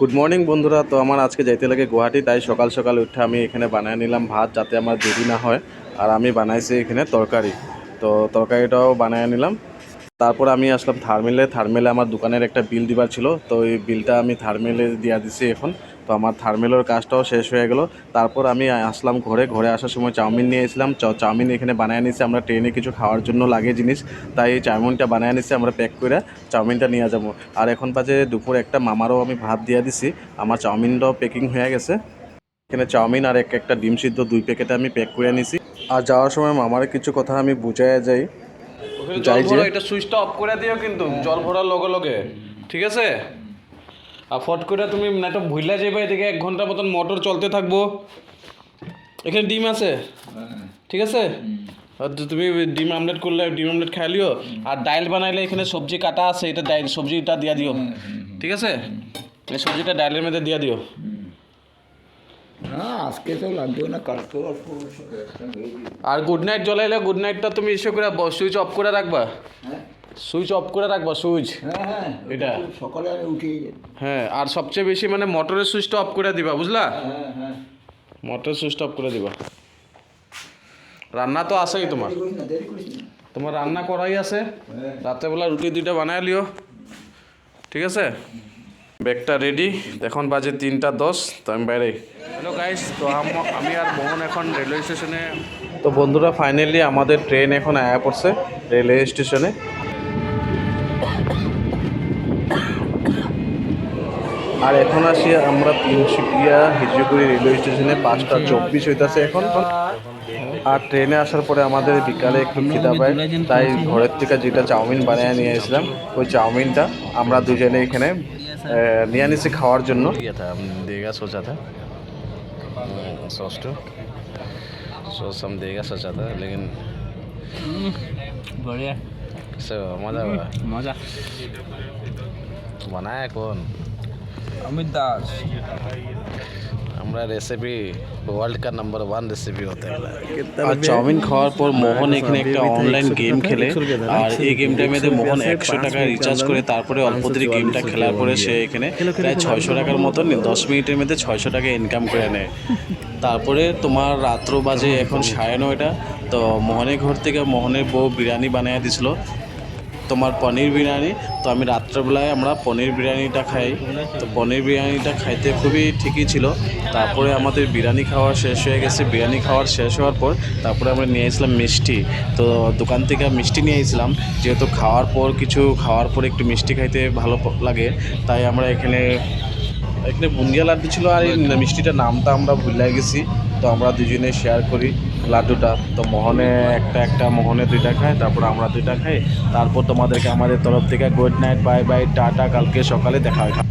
Good morning বন্ধুরা। তো আমার আজকে যাইতে লাগে গুয়াহাটি, তাই সকাল সকাল উঠে আমি এখানে বানিয়ে নিলাম ভাত যাতে আমার দেরি না হয়। আর আমি বানাইছি এখানে তরকারি। তো তরকারিটাও বানিয়ে নিলাম। তারপর আমি আসলাম থার্মেলে। থার্মেলে আমার দোকানের একটা বিল দিবার ছিল, তো এই বিলটা আমি থার্মেলে দিয়া দিছি এখন। তো আমার থার্মেলের কাজটাও শেষ হয়ে গেল। তারপর আমি আসলাম ঘরে। ঘরে আসার সময় চাউমিন নিয়ে এসেছিলাম। চ- চাউমিন এখানে বানিয়ে নিছি আমরা ট্রেনে কিছু খাওয়ার জন্য লাগে জিনিস। তাই এই চাউমিনটা বানিয়ে নিছি আমরা প্যাক করে চাউমিনটা নিয়ে যাব। আর এখন বাজে দুপুর একটা। মামারও আমি ভাত দিয়ে দিছি। আমার চাউমিনটাও প্যাকিং হয়ে গেছে। এখানে চাউমিন আর এক একটা ডিম সিদ্ধ দুই প্যাকেটে আমি প্যাক করে নিছি। আর যাওয়ার সময় মামার কিছু কথা আমি বুঝাইয়া যাই। জল ভরা এটা সুইচটা অফ করে দিও কিন্তু জল ভরার লগে লগে ঠিক আছে? আর ফট করে তুমি নেটটা ভুইলা যাবে এদিকে এক ঘণ্টা মতন মোটর চলতে থাকব। এখানে ডিম আছে? ঠিক আছে? তুমি ডিম আমলেট করলে ডিম আমলেট খাই লিও। আর ডাইল বানাইলে এখানে সবজি কাটা আছে এটা ডাইল সবজিটা দিয়া দিও। ঠিক আছে? এই সবজিটা ডাইলের মধ্যে দিয়া দিও। না আজকে তো লাগবে না কালকে হয়ে। আর গুড নাইট জ্বলাইলে গুড নাইটটা তুমি ইস্যু করে সুইচ অফ করে রাখবা। হ্যাঁ? সুইচ অফ করে রাখবা সুইচ হ্যাঁ হ্যাঁ এটা? সকালে আমি উঠে হ্যাঁ আর সবচেয়ে বেশি মানে মোটরের সুইচটা অফ করে দিবা বুঝলা? হ্যাঁ হ্যাঁ মোটরের সুইচটা অফ করে দিবা। রান্না তো আছেই তোমার। করিস না তোমার রান্না করাই আছে। রাত্রেবেলা রুটি দুইটা বানায় লিও। ঠিক আছে? ব্যাগটা রেডি এখন বাজে তিনটা দশ তো আমি বাইরে হ্যালো গাইস তো আমি আর এখন রেলওয়ে স্টেশনে। তো বন্ধুরা ফাইনালি আমাদের ট্রেন এখন আয়া পড়ছে রেলওয়ে স্টেশনে। আর এখন আসি আমরা তিনশিপিয়া হিজুগুড়ি রেলওয়ে স্টেশনে পাঁচটা চব্বিশ হইতেছে এখন। আর ট্রেনে আসার পরে আমাদের বিকালে একটু খিদা পায় তাই ঘরের থেকে যেটা চাউমিন বানিয়ে নিয়ে এসেছিলাম ওই চাউমিনটা আমরা দুজনে এখানে নিয়ে নিছি খাওয়ার জন্য। দেগা सॉस टू सॉस हम देगा सोचा था लेकिन बढ़िया कैसे हुआ? मजा हुआ मजा बनाया कौन अमित दास আমরা recipe world cup number one recipe হতে গেলে আর চাউমিন খাওয়ার পর মোহন এখানে একটা অনলাইন গেম খেলে। আর এই গেমটার মধ্যে মোহন একশো টাকা রিচার্জ করে তারপরে অল্প গেমটা খেলার পরে সে এখানে প্রায় ছয়শো টাকার মতন দশ মিনিটের মধ্যে ছয়শো টাকা ইনকাম করে নেয়। তারপরে তোমার রাত্র বাজে এখন সাড়ে নয়টা তো মোহনের ঘর থেকে মোহনের বউ বিরিয়ানি বানিয়ে দিছিল। তোমার পনির বিরিয়ানি। তো আমি রাত্রেবেলায় আমরা পনির বিরিয়ানিটা খাই। তো পনির বিরিয়ানিটা খাইতে খুবই ঠিকই ছিল। তারপরে আমাদের বিরিয়ানি খাওয়া শেষ হয়ে গেছে। বিরিয়ানি খাওয়ার শেষ হওয়ার পর তারপরে আমরা নিয়ে এসেছিলাম মিষ্টি। তো দোকান থেকে মিষ্টি নিয়ে এসেছিলাম। যেহেতু খাওয়ার পর কিছু, খাওয়ার পর একটু মিষ্টি খাইতে ভালো লাগে। তাই আমরা এখানে এখানে বুন্দিয়া লাড্ডু ছিল আর এই মিষ্টিটার নামটা আমরা ভুলে গেছি। তো আমরা দুজনে শেয়ার করি লাড্ডুটা। তো মোহনে একটা একটা, মোহনে দুইটা খায়, তারপর আমরা দুইটা খাই। তারপর তোমাদেরকে আমাদের তরফ থেকে গুড নাইট বাই বাই টাটা, কালকে সকালে দেখা হয়।